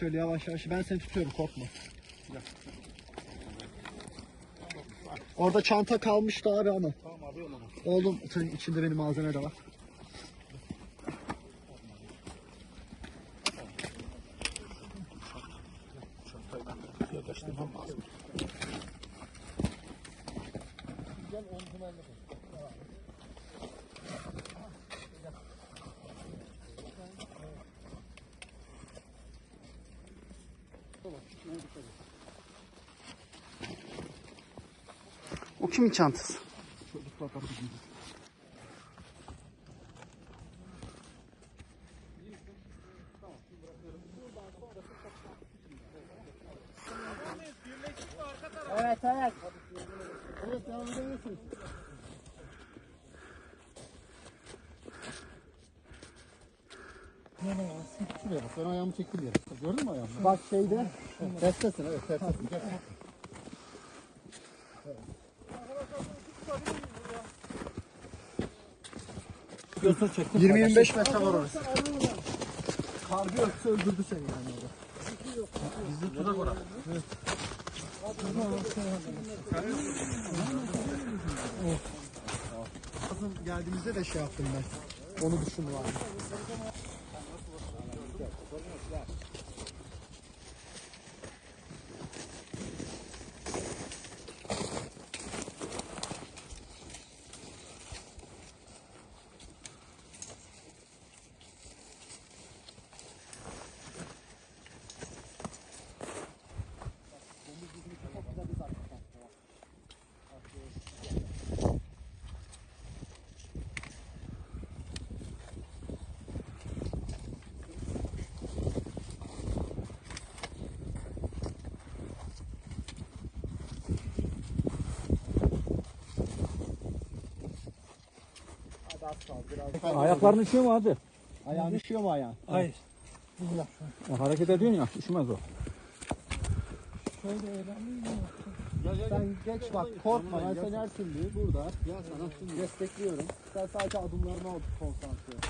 Şöyle yavaş yavaş. Ben seni tutuyorum korkma. Orada çanta kalmıştı abi ama. Tamam alıyorum onu. Oğlum senin içinde benim malzeme de var. O kimin çantası? Çocuk bakalım. Evet evet. Evet devam edebilirsin. Şuraya bak ben ayağımı çektim yere. Gördün mü ayağımı? Bak şeyde. Terstesin evet terstesin. Gel. Götür çektim. 20-25 metre var orası. Kargı ötse öldürdü seni yani orada. Bizi tuzak ora. Kızım geldiğimizde de şey yaptım ben. Onu düşündüm abi. Az kaldı biraz. Ayakların üşüyor mu hadi? Ayağın üşüyor mu ayağın? Hayır. Ya hareket ediyorsun ya, üşümez o. Sen geç bak korkma ben seni her türlü burada ya sana destekliyorum. Sen sadece adımlarına konsantre. ol.